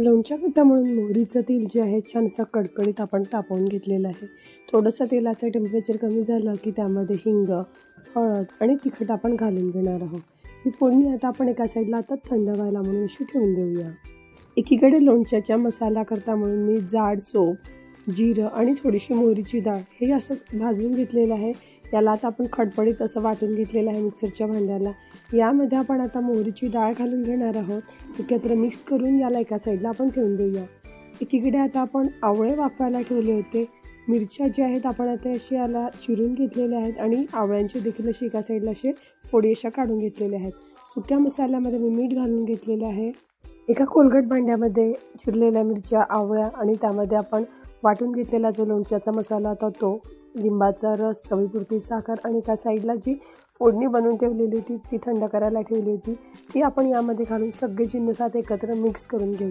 लोणच्या करता म्हणून मोहरीचं तेल जे आहे छान असं कडकडीत आपण तापवून घेतलेलं आहे. थोडंसं तेलाचं टेम्परेचर कमी झालं की त्यामध्ये हिंग हळद आणि तिखट आपण घालून घेणार आहोत. ही फोडणी आता आपण एका साईडला आता थंड व्हायला म्हणून अशी ठेवून देऊया. एकीकडे लोणच्याच्या मसाला करता म्हणून मी जाड सोप जिरं आणि थोडीशी मोहरीची डाळ हे असं भाजून घेतलेलं आहे. याला आता आपण खडबडीत असं वाटून घेतलेलं आहे मिक्सरच्या भांड्याला. यामध्ये आपण आता मोहरीची डाळ घालून घेणार आहोत. एकत्र मिक्स करून याला एका साईडला आपण ठेवून देऊया. एकीकडे आता आपण आवळे वाफवायला ठेवले होते. मिरच्या ज्या आहेत आपण आता अशी याला चिरून घेतलेल्या आहेत आणि आवळ्यांचे देखील अशी एका साईडला असे फोडी अशा काढून घेतलेल्या आहेत. सुक्या मसाल्यामध्ये मी मीठ घालून घेतलेलं आहे. एका कोलगट भांड्यामध्ये चिरलेल्या मिरच्या आवळ्या आणि त्यामध्ये आपण वाटून घेतलेला जो लोणच्याचा मसाला होता तो लिंबाचा रस चवीपुरती साखर आणि एका साईडला जी फोडणी बनवून ठेवलेली होती ती थंड करायला ठेवली होती ती आपण यामध्ये घालून सगळे जिन्नसात एकत्र मिक्स करून घेऊ.